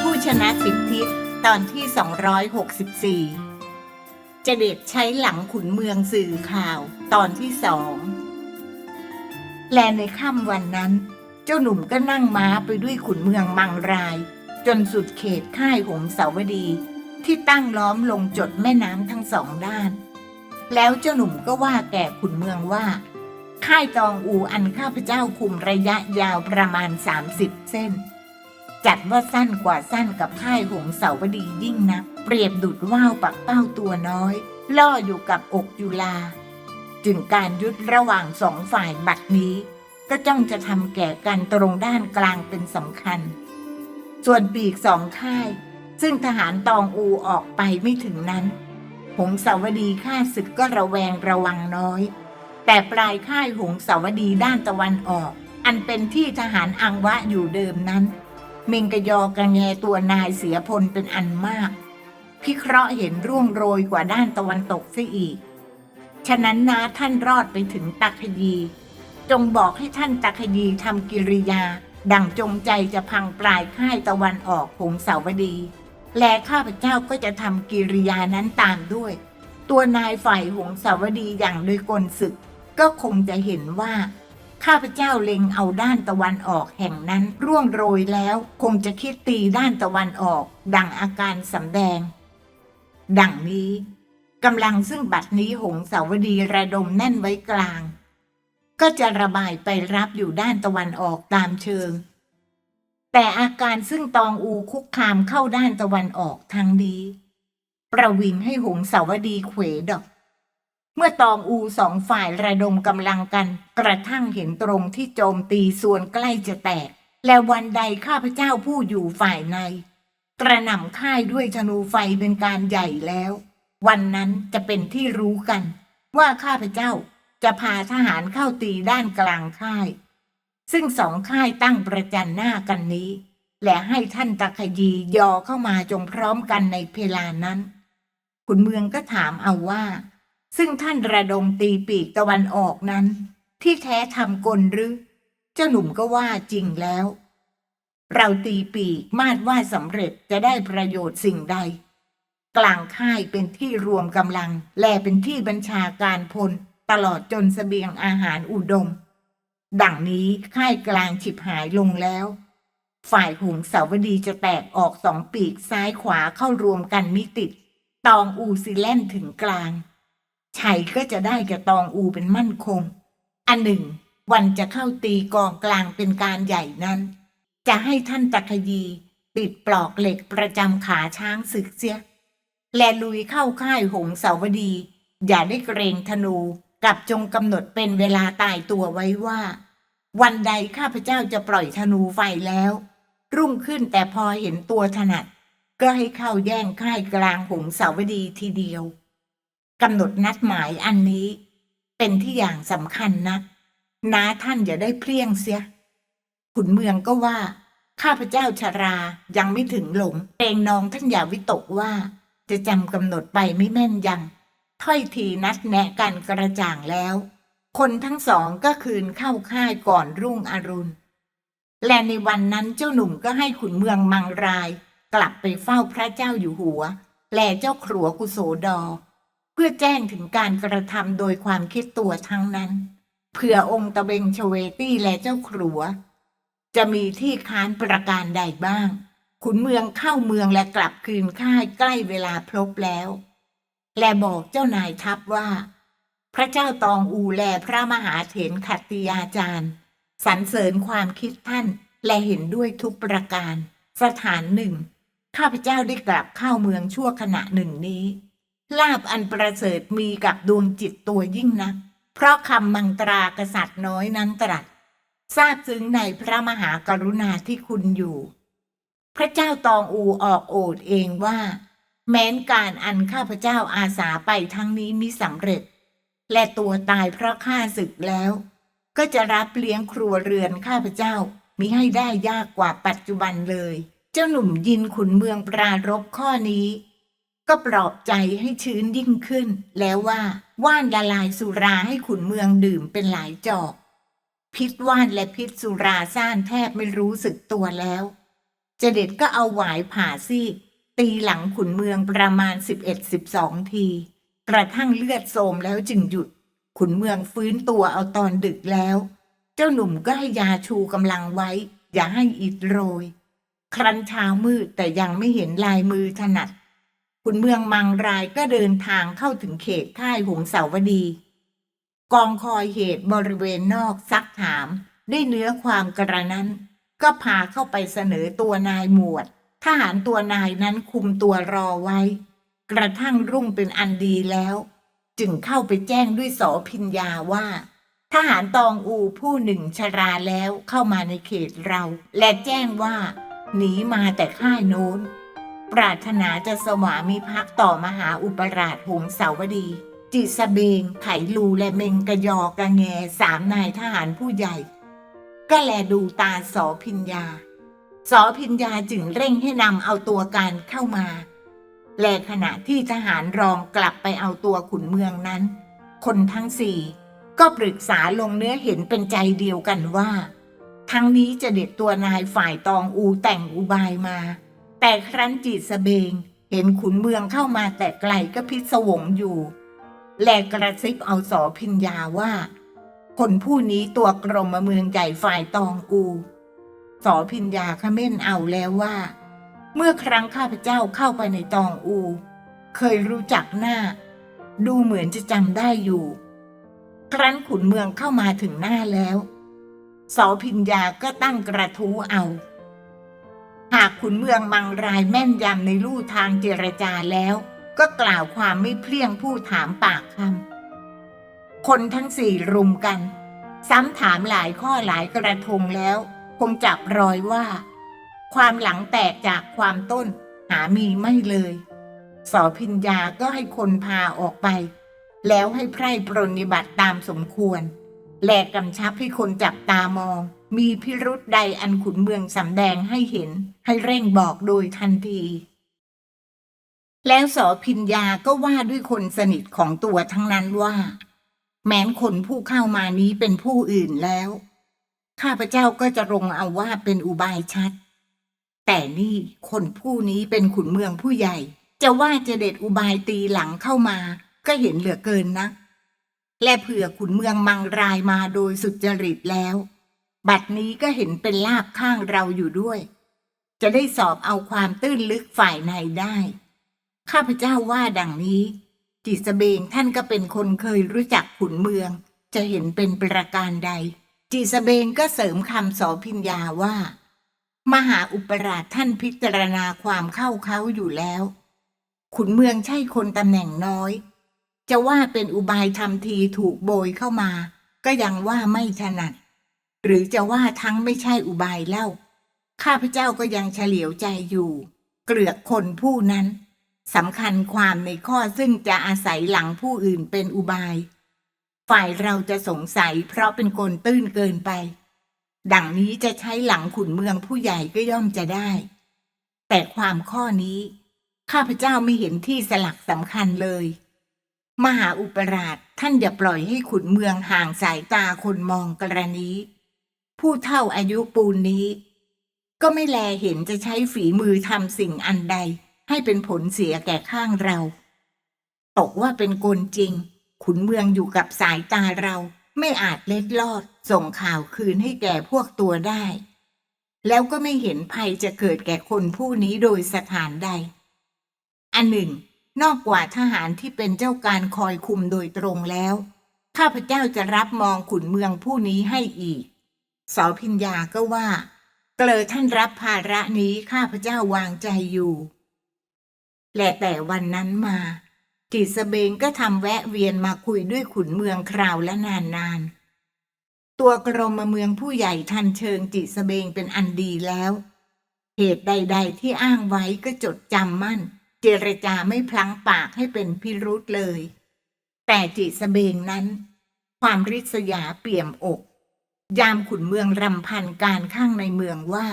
ผู้ชนะสิบทิศตอนที่ 264 เจเดชใช้หลังขุนเมืองสื่อข่าวตอนที่สองและในค่ำวันนั้น เจ้าหนุ่มก็นั่งม้าไปด้วยขุนเมืองมังราย จนสุดเขตค่ายหงสาวดี ที่ตั้งล้อมลงจดแม่น้ำทั้งสองด้าน แล้วเจ้าหนุ่มก็ว่าแก่ขุนเมืองว่า ค่ายตองอูอันข้าพเจ้าคุมระยะยาวประมาณ 30 เส้น จัดว่าสั้นกว่าสั้นกับค่ายหงสาวดียิ่งนักเปรียบดุดว่าวปักเป้าตัวน้อย ล่ออยู่กับอกจุลา จึงการยุดระหว่างสองฝ่ายบัดนี้ ก็จ้องจะทำแก่กันตรงด้านกลางเป็นสำคัญ ส่วนปีกสองค่าย ซึ่งทหารตองอูออกไปไม่ถึงนั้น หงสาวดีข้าศึกก็ระแวงระวังน้อย แต่ปลายค่ายหงสาวดีด้านตะวันออก อันเป็นที่ทหารอังวะอยู่เดิมนั้น เมงกยอกระแงตัวนายเสียพลเป็นอันมาก พิเคราะห์เห็นร่วงโรยกว่าด้านตะวันตกเสียอีก ฉะนั้นนาท่านรอดไปถึงตักขยีจงบอกให้ท่านตักขยีทำกิริยา ดั่งจงใจจะพังปลายค่ายตะวันออกหงสาวดี และข้าพเจ้าก็จะทำกิริยานั้นตามด้วย ตัวนายฝ่ายหงสาวดีอย่างโดยกลศึก ก็คงจะเห็นว่าข้าพเจ้าเล็งเอาด้านตะวันออกแห่งนั้นร่วงโรยแล้วคงจะคิดตีด้านตะวันออก ดังอาการสำแดง ดังนี้กำลังซึ่งบัดนี้หงสาวดีระดมแน่นไว้กลาง ก็จะระบายไปรับอยู่ด้านตะวันออกตามเชิง แต่อาการซึ่งตองอูคุกคามเข้าด้านตะวันออกทางดี ประวิงให้หงสาวดีเขวดอก เมื่อตองอูสองฝ่ายระดมกำลังกัน กระทั่งเห็นตรงที่โจมตีส่วนใกล้จะแตก และวันใดข้าพเจ้าผู้อยู่ฝ่ายใน กระหน่ำค่ายด้วยธนูไฟเป็นการใหญ่แล้ว วันนั้นจะเป็นที่รู้กัน ว่าข้าพเจ้าจะพาทหารเข้าตีด้านกลางค่าย ซึ่งสองค่ายตั้งประจันหน้ากันนี้ และให้ท่านตะขยียอเข้ามาจงพร้อมกันในเพลานั้น ขุนเมืองก็ถามเอาว่า ซึ่งท่านระดมตีปีกตะวันออกนั้น ที่แท้ทำกลหรือ เจ้าหนุ่มก็ว่าจริงแล้ว เราตีปีกมาดว่าสำเร็จจะได้ประโยชน์สิ่งใด กลางค่ายเป็นที่รวมกำลัง และเป็นที่บัญชาการพลตลอดจนสเสบียงอาหารอุดม ดังนี้ค่ายกลางฉิบหายลงแล้ว ฝ่ายหงสาวดีจะแตกออกสองปีกซ้ายขวาเข้ารวมกันมิติด ตองอูซิแลนถึงกลาง ชัยก็จะได้กับตองอูเป็นมั่นคง อันหนึ่ง วันจะเข้าตีกองกลางเป็นการใหญ่นั้น จะให้ท่านตะขยีติดปลอกเหล็กประจำขาช้างศึกเสีย และลุยเข้าค่ายหงสาวดี อย่าได้เกรงธนูกับจงกำหนดเป็นเวลาตายตัวไว้ว่า วันใดข้าพเจ้าจะปล่อยธนูไฟแล้ว รุ่งขึ้นแต่พอเห็นตัวถนัด ก็ให้เข้าแย่งค่ายกลางหงสาวดีทีเดียว กำหนดนัดหมายอันนี้ เป็นที่อย่างสำคัญนะน้าท่านอย่าได้เพลียงเสีย ขุนเมืองก็ว่า ข้าพเจ้าชารายังไม่ถึงหลงเองน้องท่านอย่าวิตกว่า จะจำกำหนดไปไม่แม่นยังถ้อยทีนัดแนะกันกระจ่างแล้ว คนทั้งสองก็คืนเข้าค่ายก่อนรุ่งอรุณ และในวันนั้นเจ้าหนุ่มก็ให้ขุนเมืองมังราย กลับไปเฝ้าพระเจ้าอยู่หัว และเจ้าขรัวกุโสดอ เพื่อแจ้งถึงการกระทำโดยความคิดตัวทั้งนั้น เผื่อองค์ตะเบงชเวตี้และเจ้าขรัว จะมีที่ค้านประการใดบ้าง ขุนเมืองเข้าเมืองและกลับคืนค่ายใกล้เวลาพลบแล้ว และบอกเจ้านายทัพว่า พระเจ้าตองอูแลพระมหาเถรขัตติยาจารย์สรรเสริญความคิดท่านและเห็นด้วยทุกประการ สถานหนึ่ง ข้าพเจ้าได้กลับเข้าเมืองชั่วขณะหนึ่งนี้ ลาบอันประเสริฐมีกับดวงจิตตัวยิ่งนักเพราะคำมังตรากษัตริย์น้อยนั้นตรัสทราบซึ้งในพระมหากรุณาที่คุณอยู่ พระเจ้าตองอูออกโอดเองว่า แม้นการอันข้าพเจ้าอาสาไปทั้งนี้มิสำเร็จ และตัวตายเพราะข้าศึกแล้ว ก็จะรับเลี้ยงครัวเรือนข้าพเจ้ามิให้ได้ยากกว่าปัจจุบันเลย เจ้าหนุ่มยินขุนเมืองปรารบข้อนี้ ก็ปลอบใจให้ชื้นยิ่งขึ้น แล้วว่าว่านละลายสุราให้ขุนเมืองดื่มเป็นหลายจอก พิษว่านและพิษสุราซ่านแทบไม่รู้สึกตัวแล้วเจเด็ดก็เอาหวายผ่าซีกตีหลังขุนเมืองประมาณสิบเอ็ดสิบสองที กระทั่งเลือดโสมแล้วจึงหยุด ขุนเมืองฟื้นตัวเอาตอนดึกแล้ว เจ้าหนุ่มก็ให้ยาชูกำลังไว้ อย่าให้อิดโรย ครั้นเช้ามืดแต่ยังไม่เห็นลายมือถนัด ขุนเมืองมังรายก็เดินทางเข้าถึงเขตค่ายหงสาวดี กองคอยเหตุบริเวณนอกซักถามได้เนื้อความกระนั้น ก็พาเข้าไปเสนอตัวนายหมวดทหารตัวนายนั้นคุมตัวรอไว้ กระทั่งรุ่งเป็นอันดีแล้ว จึงเข้าไปแจ้งด้วยสอพิญญาว่า ทหารตองอูผู้หนึ่งชราแล้วเข้ามาในเขตเรา และแจ้งว่า หนีมาแต่ค่ายโน้น ปรารถนาจะสวามิภักดิ์ต่อมหาอุปราชหงสาวดี จิสเบง ไขลูและเมงกะยอกะแงสามนายทหารผู้ใหญ่ ก็แลดูตาสอพิญญา สอพิญญาจึงเร่งให้นำเอาตัวการเข้ามา และขณะที่ทหารรองกลับไปเอาตัวขุนเมืองนั้น คนทั้งสี่ก็ปรึกษาลงเนื้อเห็นเป็นใจเดียวกันว่า ทั้งนี้จะเด็ดตัวนายฝ่ายตองอูแต่งอุบายมา แต่ครั้นจีสเบง เห็นขุนเมืองเข้ามาแต่ไกลก็พิศวงอยู่ แลกระซิบเอาสอพิญญาว่า คนผู้นี้ตัวกรมเมืองใหญ่ฝ่ายตองอูสอพิญญาขม้นเอาแล้วว่า เมื่อครั้งข้าพเจ้าเข้าไปในตองอู เคยรู้จักหน้า ดูเหมือนจะจำได้อยู่ ครั้นขุนเมืองเข้ามาถึงหน้าแล้วสอพิญญาก็ตั้งกระทู้เอา หากขุนเมืองมังรายแม่นยำในลู่ทางเจรจาแล้ว ก็กล่าวความไม่เพลี่ยงผู้ถามปากคำคนทั้งสี่รุมกัน ซ้ำถามหลายข้อหลายกระทงแล้ว คงจับรอยว่า ความหลังแตกจากความต้นหามีไม่เลยสอพิญญาก็ให้คนพาออกไป แล้วให้ไพร่ปรนิบัติตามสมควร และกำชับให้คนจับตามอง มีพิรุษใดอันขุนเมืองสำแดงให้เห็น ให้เร่งบอกโดยทันที แล้วสอพิญญาก็ว่าด้วยคนสนิทของตัวทั้งนั้นว่า แม้นคนผู้เข้ามานี้เป็นผู้อื่นแล้ว ข้าพเจ้าก็จะลงเอาว่าเป็นอุบายชัด แต่นี่คนผู้นี้เป็นขุนเมืองผู้ใหญ่ จะว่าจะเด็ดอุบายตีหลังเข้ามา ก็เห็นเหลือเกินนะและเผื่อขุนเมืองมังรายมาโดยสุจริตแล้ว บัดนี้ก็เห็นเป็นลาบข้างเราอยู่ด้วย จะได้สอบเอาความตื้นลึกฝ่ายในได้ ข้าพเจ้าว่าดังนี้ จิสเบงท่านก็เป็นคนเคยรู้จักขุนเมือง จะเห็นเป็นประการใด จิสเบงก็เสริมคำสอพิญญาว่า มหาอุปราชท่านพิจารณาความเข้าเขาอยู่แล้ว ขุนเมืองใช่คนตำแหน่งน้อย จะว่าเป็นอุบายทำทีถูกโบยเข้ามา ก็ยังว่าไม่ถนัด หรือจะว่าทั้งไม่ใช่อุบายเล่า ข้าพเจ้าก็ยังเฉลียวใจอยู่ เกลือกคนผู้นั้นสำคัญความในข้อซึ่งจะอาศัยหลังผู้อื่นเป็นอุบาย ฝ่ายเราจะสงสัยเพราะเป็นคนตื้นเกินไป ดังนี้จะใช้หลังขุนเมืองผู้ใหญ่ก็ย่อมจะได้ แต่ความข้อนี้ ข้าพเจ้าไม่เห็นที่สลักสำคัญเลย มหาอุปราชท่านอย่าปล่อยให้ขุนเมืองห่างสายตาคนมองกรณี ผู้เท่าอายุปูนนี้ ก็ไม่แลเห็นจะใช้ฝีมือทำสิ่งอันใด ให้เป็นผลเสียแก่ข้างเรา ตกว่าเป็นกลจริง ขุนเมืองอยู่กับสายตาเราไม่อาจเล็ดลอด ส่งข่าวคืนให้แก่พวกตัวได้ แล้วก็ไม่เห็นภัยจะเกิดแก่คนผู้นี้โดยสถานใด อันหนึ่ง นอกกว่าทหารที่เป็นเจ้าการคอยคุมโดยตรงแล้ว ข้าพเจ้าจะรับมองขุนเมืองผู้นี้ให้อีก สอพิญญาก็ว่า เกลอท่านรับภาระนี้ข้าพเจ้าวางใจอยู่และแต่วันนั้นมาจิสเบงก็ทำแวะเวียนมาคุยด้วยขุนเมืองคราวและนานนานตัวกรมเมืองผู้ใหญ่ทันเชิงจิสเบงเป็นอันดีแล้ว เหตุใด ๆ ที่อ้างไว้ก็จดจำมั่น เจรจาไม่พลั้งปากให้เป็นพิรุษเลย แต่จิสเบงนั้น ความริษยาเปี่ยมอก ยามขุนเมืองรำพันการข้างในเมืองว่า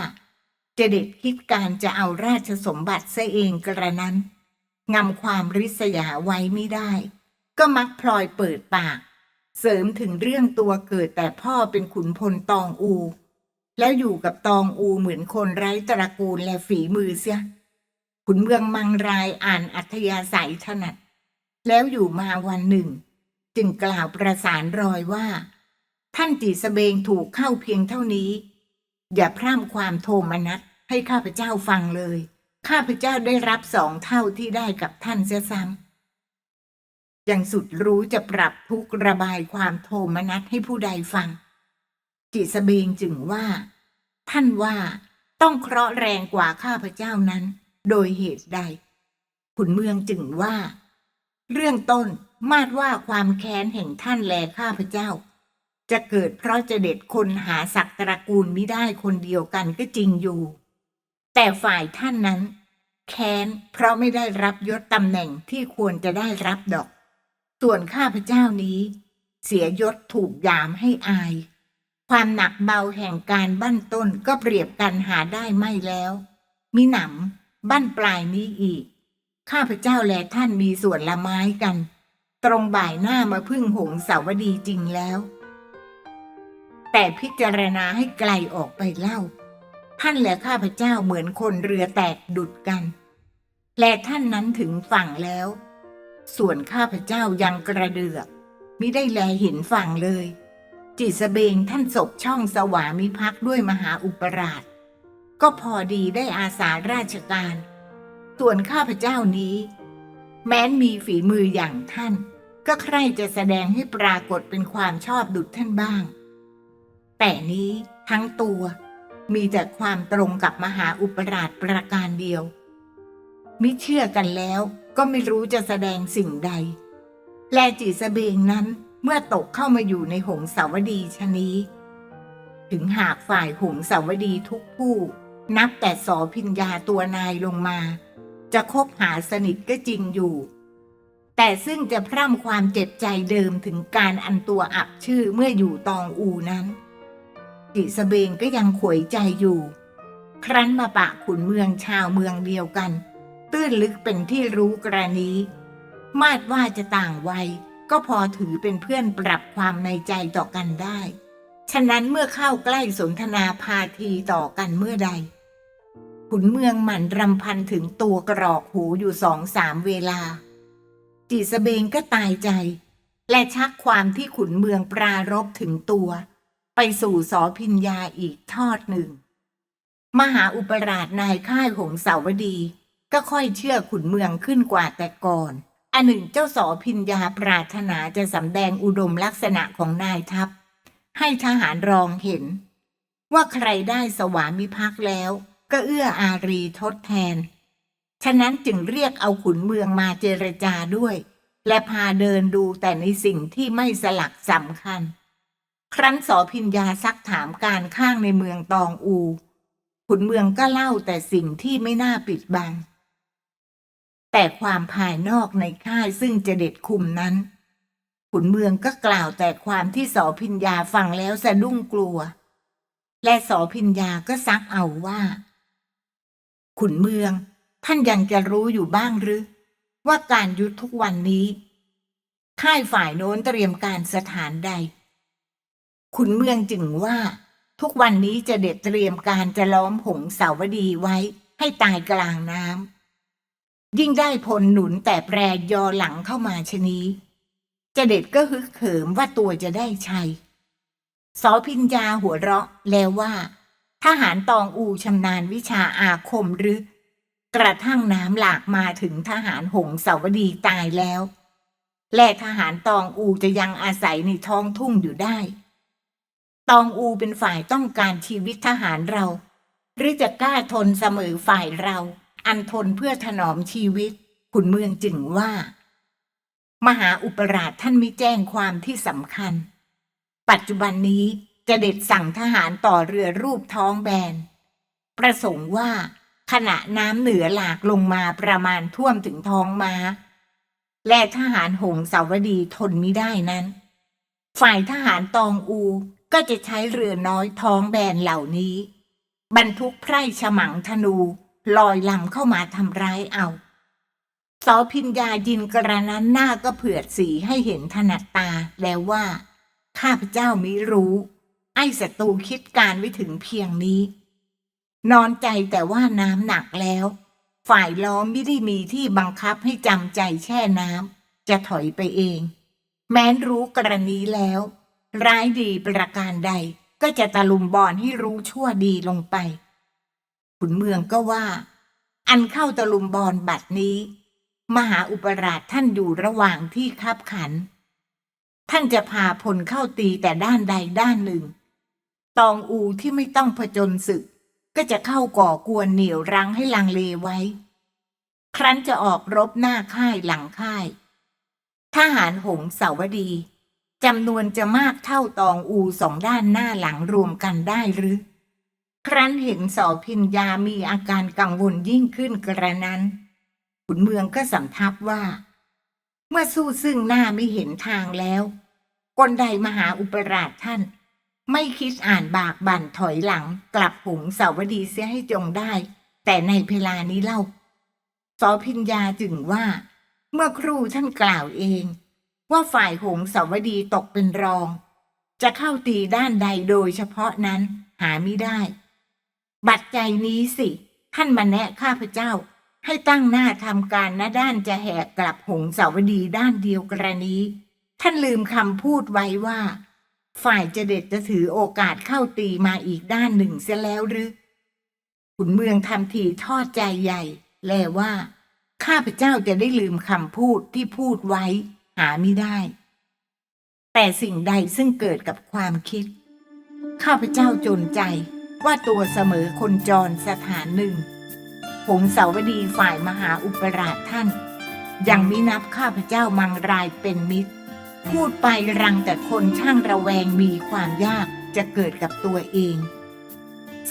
เจเด็ดคิดการจะเอาราชสมบัติซะเองกระนั้นงำความริษยาไว้ไม่ได้ ก็มักพลอยเปิดปาก เสริมถึงเรื่องตัวเกิดแต่พ่อเป็นขุนพลตองอู แล้วอยู่กับตองอูเหมือนคนไร้ตระกูลและฝีมือเสียขุนเมืองมังรายอ่านอัธยาศัยถนัด แล้วอยู่มาวันหนึ่ง จึงกล่าวประสานรอยว่า ท่านจีสเบงถูกเข้าเพียงเท่านี้ อย่าพร่ำความโทมนัสให้ข้าพเจ้าฟังเลย ข้าพเจ้าได้รับสองเท่าที่ได้กับท่านเสียซ้ำยังสุดรู้จะปรับทุกระบายความโทมนัสให้ผู้ใดฟัง จิสเบงจึงว่า ท่านว่าต้องเคราะห์แรงกว่าข้าพเจ้านั้น โดยเหตุใด ขุนเมืองจึงว่า เรื่องต้นมาดว่าความแค้นแห่งท่านแลข้าพเจ้า จะเกิดเพราะเจเด็ดคนหาศักตระกูลมิได้คนเดียวกันก็จริงอยู่ แต่ฝ่ายท่านนั้น แค้นเพราะไม่ได้รับยศตำแหน่งที่ควรจะได้รับดอก ส่วนข้าพเจ้านี้ เสียยศถูกยามให้อาย ความหนักเบาแห่งการบั้นต้นก็เปรียบกันหาได้ไม่แล้วมิหนำบั้นปลายนี้อีก ข้าพเจ้าและท่านมีส่วนละไม้กัน ตรงบ่ายหน้ามาพึ่งหงสาวดีจริงแล้ว แต่พิจารณาให้ไกลออกไปเล่า ท่านและข้าพเจ้าเหมือนคนเรือแตกดุดกัน และท่านนั้นถึงฝั่งแล้ว ส่วนข้าพเจ้ายังกระเดือกมิได้แลเห็นฝั่งเลย จิตสเบงท่านศพช่องสวามิภักดิ์ด้วยมหาอุปราช ก็พอดีได้อาสาราชการ ส่วนข้าพเจ้านี้ แม้นมีฝีมืออย่างท่าน ก็ใครจะแสดงให้ปรากฏเป็นความชอบดุจท่านบ้าง แต่นี้ทั้งตัวมีแต่ความตรงกับมหาอุปราชประการเดียว มิเชื่อกันแล้วก็ไม่รู้จะแสดงสิ่งใด แลจิสเบงนั้นเมื่อตกเข้ามาอยู่ในหงสาวดีชนี้ ถึงหากฝ่ายหงสาวดีทุกผู้ นับแต่สอพิญญาตัวนายลงมา จะคบหาสนิทก็จริงอยู่ แต่ซึ่งจะพร่ำความเจ็บใจเดิมถึงการอันตัวอับชื่อเมื่ออยู่ตองอูนั้น กิสเบงก็ยังขวยใจอยู่ ครั้นมาปะขุนเมืองชาวเมืองเดียวกัน ตื้นลึกเป็นที่รู้กรณีมาดว่าจะต่างวัยก็พอถือเป็นเพื่อนปรับความในใจต่อกันได้ ฉะนั้นเมื่อเข้าใกล้สนทนาพาทีต่อกันเมื่อใด ขุนเมืองหมั่นรำพันถึงตัวกรอกหูอยู่สองสามเวลา จิสเบงก็ตายใจ และชักความที่ขุนเมืองปรารบถึงตัว ไปสู่สอพิญญาอีกทอดหนึ่ง มหาอุปราชนายค่ายหงสาวดี ก็ค่อยเชื่อขุนเมืองขึ้นกว่าแต่ก่อนอันหนึ่งเจ้าสอพิญญาปรารถนาจะสำแดงอุดมลักษณะของนายทัพ ให้ทหารรองเห็น ว่าใครได้สวามิภักดิ์แล้ว ก็เอื้ออารีทดแทน ฉะนั้นจึงเรียกเอาขุนเมืองมาเจรจาด้วย และพาเดินดูแต่ในสิ่งที่ไม่สลักสำคัญ ครั้นสอพิญญาซักถามการข้างในเมืองตองอูขุนเมืองก็เล่าแต่สิ่งที่ไม่น่าปิดบัง แต่ความภายนอกในค่ายซึ่งจะเด็ดคุมนั้น ขุนเมืองก็กล่าวแต่ความที่สอพิญญาฟังแล้วสะดุ้งกลัว และสอพิญญาก็ซักเอาว่า ขุนเมืองท่านยังจะรู้อยู่บ้างหรือ ว่าการยุทธทุกวันนี้ ค่ายฝ่ายโน้นเตรียมการสถานใด ขุนเมืองจึงว่า ทุกวันนี้จะเด็ดเตรียมการจะล้อมหงสาวดีไว้ให้ตายกลางน้ำยิ่งได้พลหนุนแต่แปรยอหลังเข้ามาชนี้จะเด็ดก็ฮึกเหิมว่าตัวจะได้ชัยสอพิญญาหัวเราะแล้วว่าทหารตองอูชำนาญวิชาอาคมหรือ กระทั่งน้ำหลากมาถึงทหารหงสาวดีตายแล้ว และทหารตองอูจะยังอาศัยในท้องทุ่งอยู่ได้ ตองอูเป็นฝ่ายต้องการชีวิตทหารเรา หรือจะกล้าทนเสมอฝ่ายเรา อันทนเพื่อถนอมชีวิต ขุนเมืองจึงว่า มหาอุปราชท่านมิแจ้งความที่สำคัญ ปัจจุบันนี้จะเด็ดสั่งทหารต่อเรือรูปท้องแบน ประสงค์ว่าขณะน้ำเหนือหลากลงมาประมาณท่วมถึงท้องม้า และทหารหงสาวดีทนมิได้นั้น ฝ่ายทหารตองอู ก็จะใช้เรือน้อยท้องแบนเหล่านี้ บรรทุกไพร่ฉมังธนูลอยลำเข้ามาทำร้ายเอาสอพิญญายินกระนั้นหน้าก็เผือดสีให้เห็นถนัดตาแล้วว่า ข้าพเจ้ามิรู้ ไอ้ศัตรูคิดการไว้ถึงเพียงนี้ นอนใจแต่ว่าน้ำหนักแล้ว ฝ่ายล้อมไม่ได้มีที่บังคับให้จำใจแช่น้ำจะถอยไปเอง แม้นรู้กรณีแล้ว ร้ายดีประการใดก็จะตะลุมบอลให้รู้ชั่วดีลงไป ขุนเมืองก็ว่า อันเข้าตะลุมบอลบัดนี้ มหาอุปราชท่านอยู่ระหว่างที่คับขัน ท่านจะพาพลเข้าตีแต่ด้านใดด้านหนึ่ง ตองอูที่ไม่ต้องผจญศึก ก็จะเข้าก่อกวนเหนี่ยวรั้งให้ลังเลไว้ ครั้นจะออกรบหน้าค่ายหลังค่าย ทหารหงสาวดี จำนวนจะมากเท่าตองอูสองด้านหน้าหลังรวมกันได้หรือ ครั้นเห็นสอพินยามีอาการกังวลยิ่งขึ้นกระนั้นขุนเมืองก็สำทับว่า เมื่อสู้ซึ่งหน้าไม่เห็นทางแล้วกลใดมหาอุปราชท่าน ไม่คิดอ่านบากบั่นถอยหลังกลับหงสาวดีเสียให้จงได้ แต่ในเวลานี้เล่าสอพิญญาจึงว่า เมื่อครูท่านกล่าวเอง ว่าฝ่ายหงสาวดีตกเป็นรอง จะเข้าตีด้านใดโดยเฉพาะนั้นหาไม่ได้ บัดใจนี้สิ ท่านมาแนะข้าพเจ้า ให้ตั้งหน้าทำการณด้านจะแหกกลับหงสาวดีด้านเดียวกรณีท่านลืมคำพูดไว้ว่า ฝ่ายเจเด็ดจะถือโอกาสเข้าตีมาอีกด้านหนึ่งเสียแล้วหรือขุนเมืองทำทีทอดใจใหญ่ แลว่า ข้าพเจ้าจะได้ลืมคำพูดที่พูดไว้ หาไม่ได้ แต่สิ่งใดซึ่งเกิดกับความคิด ข้าพเจ้าจนใจว่าตัวเสมอคนจรสถานหนึ่งผงเสาวดีฝ่ายมหาอุปราชท่าน ยังมินับข้าพเจ้ามังรายเป็นมิตร พูดไปรังแต่คนช่างระแวงมีความยากจะเกิดกับตัวเอง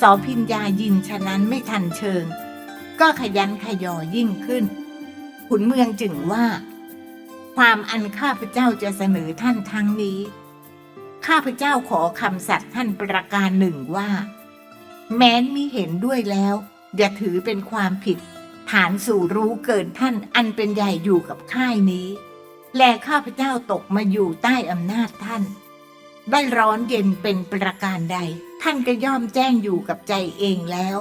สอพิญญายินฉะนั้นไม่ทันเชิง ก็ขยันขยอยิ่งขึ้น ขุนเมืองจึงว่า ความอันข้าพเจ้าจะเสนอท่านทั้งนี้ ข้าพเจ้าขอคำสัตย์ท่านประการหนึ่งว่า แม้นมิเห็นด้วยแล้วอย่าถือเป็นความผิด ฐานสู่รู้เกินท่านอันเป็นใหญ่อยู่กับค่ายนี้ และข้าพเจ้าตกมาอยู่ใต้อำนาจท่าน ได้ร้อนเย็นเป็นประการใด ท่านก็ย่อมแจ้งอยู่กับใจเองแล้ว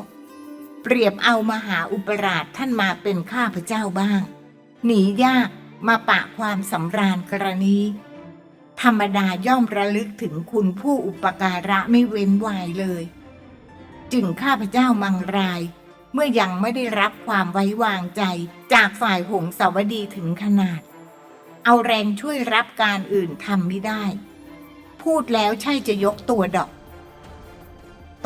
เปรียบเอามหาอุปราชท่านมาเป็นข้าพเจ้าบ้าง หนียาก มาปะความสำราญกรณีธรรมดาย่อมระลึกถึงคุณผู้อุปการะไม่เว้นวายเลย จึงข้าพเจ้ามังราย เมื่อยังไม่ได้รับความไว้วางใจจากฝ่ายหงสาวดีถึงขนาด เอาแรงช่วยรับการอื่นทำไม่ได้ พูดแล้วใช่จะยกตัวดอก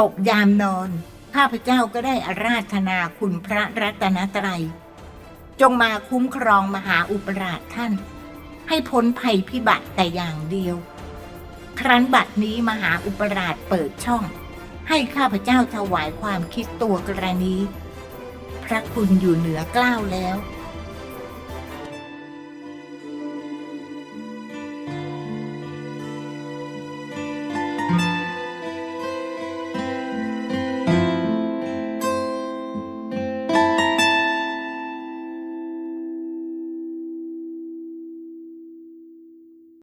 ตกยามนอน ข้าพเจ้าก็ได้อาราธนาคุณพระรัตนตรัย จงมาคุ้มครองมหาอุปราชท่าน ให้พ้นภัยพิบัติแต่อย่างเดียว ครั้นบัดนี้มหาอุปราชเปิดช่อง ให้ข้าพเจ้าถวายความคิดตัวกรณี พระคุณอยู่เหนือกล้าวแล้ว